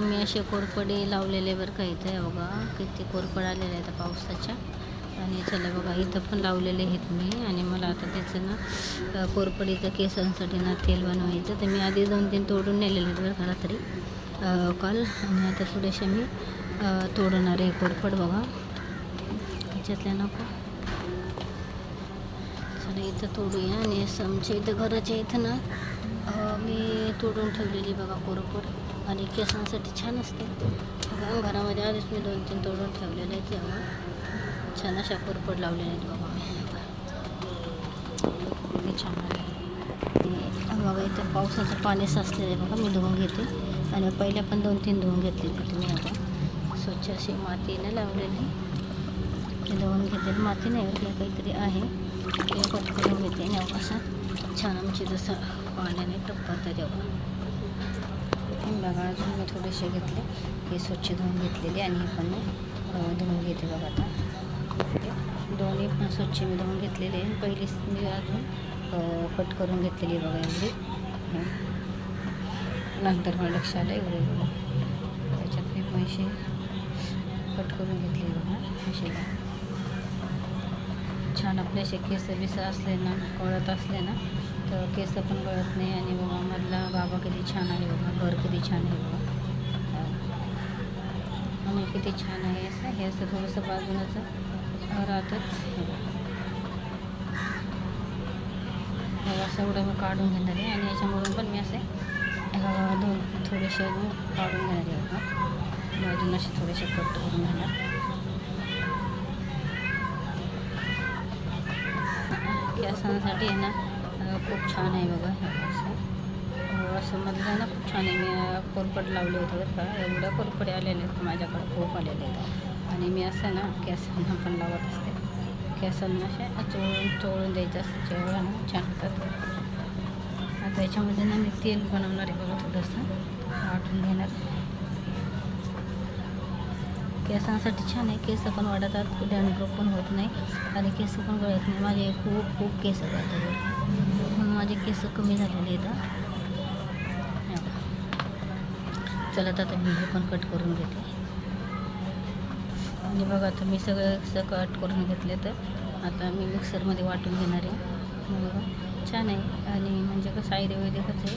मी असे कोरपडे लावलेले बरं का इथे बघा. किती कोरपड आलेले आहेत पावसाच्या. आणि चला बघा इथं पण लावलेले आहेत मी. आणि मला आता त्याचं ना कोरपडीचं केसांसाठी ना तेल बनवायचं. तर मी आधी दोन तीन तोडून नेलेले आहेत बरं का रात्री. काल. आणि आता थोडेसे मी तोडणार आहे कोरपड बघा. त्याच्यातल्या नको. चला इथं तोडूया. आणि असं आमच्या इथं घराच्या इथं ना तोडून ठेवलेली बघा कोरपूर आणि केसांसाठी छान असते. बघा घरामध्ये आधीच मी दोन तीन तोडून ठेवलेले आहेत तेव्हा छान अशा कोरपूर लावलेल्या आहेत बघा. मी छान आले बघा इथं पावसाचं पाणी साचलेलं आहे बघा. मी धुवून घेते. आणि पहिले पण दोन तीन धुवून घेतलेले तुम्ही आता. स्वच्छ अशी मातीने लावलेली. धुवून घेतलेली. माती नाही काहीतरी आहे. ते पटकन करून घेते आणि अहो असं छान आमची जसं पाण्याने टप्पत तेव्हा बघा अजून मी थोडेसे घेतले. हे स्वच्छ धुवून घेतलेले आणि हे पण मी धुवून घेते बघा आता. दोन्ही पण स्वच्छ मी धुवून घेतलेले आहे पहिलीच मी अजून कट करून घेतलेली आहे बघा एवढी. नंतर मला लक्ष आलं एवढे बघा त्याच्यात मी पैसे कट करून घेतले बघा असे छान आपले असे केस बिस असले ना कळत असले ना तर केस पण कळत नाही. आणि बघा मधला बाबा किती छान आहे बघा घर किती छान आहे बघा. आणि किती छान आहे असं हे असं थोडंसं बाजूनच राहतच. हे असं एवढं मी काढून घेणार आहे. आणि याच्यामधून पण मी असे दोन थोडेसे काढून घेणार आहे बघा. बाजून असे थोडेसे कट करून घेणार. केसांसाठी आहे ना खूप छान आहे बघा हे असं. असं मधलं ना खूप छान आहे. मी कोरपट कोरपड लावले होते बरं का. एवढ्या कोरपडे आलेले आहेत माझ्याकडे खूप आलेले आहेत आणि मी असं ना केसांना पण लावत असते. केसांना असे चोळून चोळून द्यायचं असतं जेवढं ना छान होतात. आता याच्यामध्ये ना मी तेल बनवणार आहे बघा थोडंसं. वाटून घेणार. केसांसाठी छान आहे. केस पण वाढतात डॅन्ड्रफ पण होत नाही. आणि केस पण गळत नाही. माझे खूप खूप केस गळतात म्हणून माझे केस कमी झालेले आहेत चला तर आता मी पण कट करून घेते. आणि बघा आता मी सगळं असं कट करून घेतले तर आता मी मिक्सरमध्ये वाटून घेणार आहे. बघा छान आहे. आणि म्हणजे कसं आयुर्वेदिकच आहे.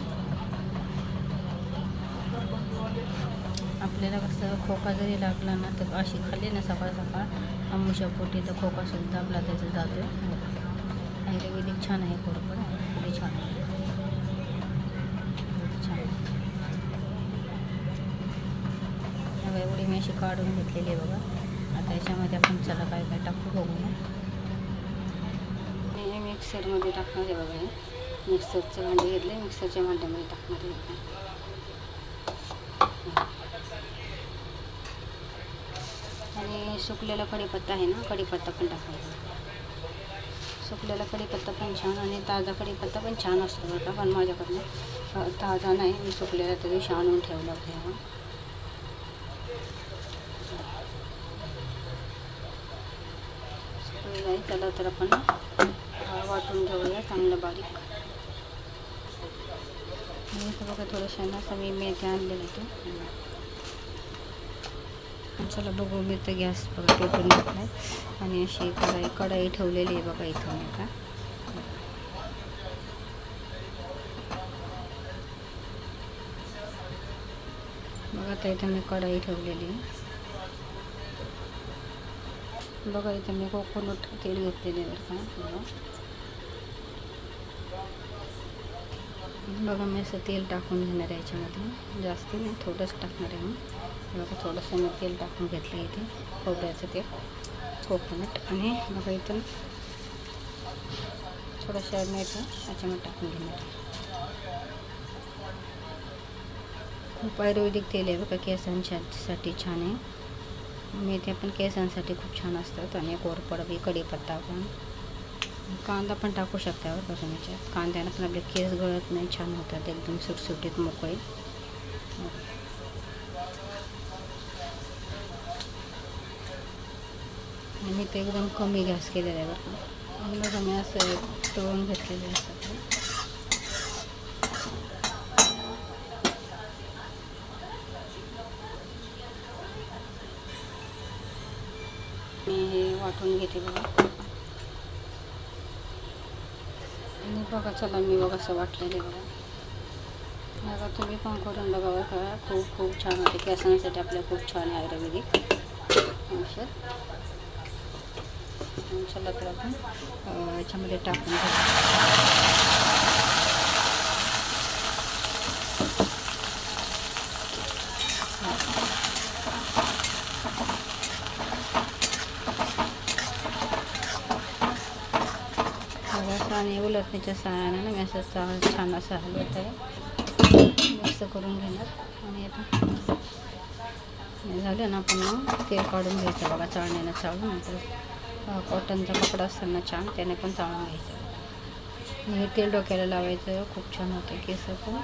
आपल्याला कसं खोका जरी लागला ना तर अशी खाल्ली ना सकाळ सकाळ अमुषा तर खोका सुद्धा आपला त्याचा जातो आयुर्वेदिक छान आहे बरोबर किती छान आहे. छान एवढी मी अशी काढून घेतलेली आहे बघा. आता याच्यामध्ये आपण चला काय काय टाकू बघूया मी हे मिक्सरमध्ये टाकणार आहे बघा हे. मिक्सरचे भांडे घेतले मिक्सरच्या भांड्यामध्ये टाकणार आहे. आणि सुकलेला कढीपत्ता आहे ना कढीपत्ता कढीपत्ता पण छान आणि ताज़ा कढीपत्ता पण छान असतो बरं का पण माझ्याकडनं अ, ताज़ा नाही मी सुकलेला त्या दिवशी आणून ठेवला होता हा. बारीक. इथं बघा ना असं मी मेथ्या चला बघू मी तर गॅस बघा पेटून घेतलाय. आणि अशी कढाई कढाई ठेवलेली आहे बघा इथं मी का बघा आता इथं मी कढाई ठेवलेली आहे. बघा इथं मी कोकोनट तेल घेतलेले बरं का. बघा बघा मी असं तेल टाकून घेणार आहे याच्यामध्ये. जास्त नाही थोडंच टाकणार आहे मी. बघा थोडंसं मी तेल टाकून घेतलं इथे. खोबऱ्याचं तेल. कोकोनट. आणि बघा इथून थोडंसं मिळतं त्याच्यामध्ये टाकून घेणार. खूप आयुर्वेदिक तेल आहे बघा केसांच्यासाठी छान आहे. मेथ्या पण केसांसाठी खूप छान असतात आणि कोरपड बी कढीपत्ता पण. कांदा पण टाकू शकता बरं का तुम्ही कांद्यानं पण आपले केस गळत नाही छान होतात एकदम सुटसुटीत मोकळे. आणि ते एकदम कमी गॅस केलेलं आहे बघा आणि कमी असं तळून घेतलेलं आहे असं. मी हे वाटून घेते बघा. आणि बघा चला मी बघा असं वाटलेले बघा. बघा तुम्ही पण करून बघा बघा खूप खूप छान होते. केसांसाठी आपल्या खूप छान आहे आयुर्वेदिक औषध. चला तर आपण याच्यामध्ये टाकून घेऊ आणि उलटण्याच्या सहाय्याने ना मी असं चांगलं छान असं हलवत आहे. मिक्स करून घेणार. आणि आता झालं ना आपण तेल काढून घ्यायचं बघा चाळण्यानं चाळून. नंतर कॉटनचा कपडा असताना छान त्याने पण चाळून घ्यायचं. हे तेल डोक्याला लावायचं खूप छान होतं केस पण.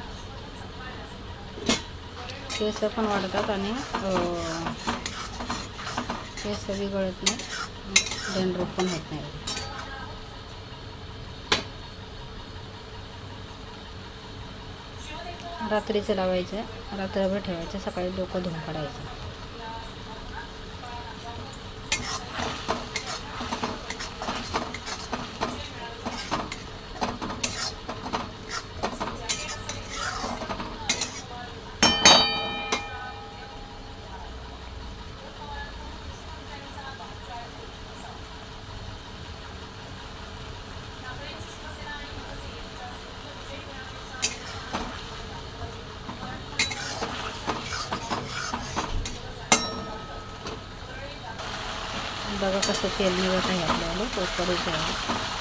केस पण वाढतात आणि केस बिघडत नाही डेंड्रफ पण होत नाही. रात्रीचं लावायचं रात्रभर ठेवायचं सकाळी डोकं धुवून काढायचं. बघा कसं तेल निघत आहे आपल्याला तो करायचं आहे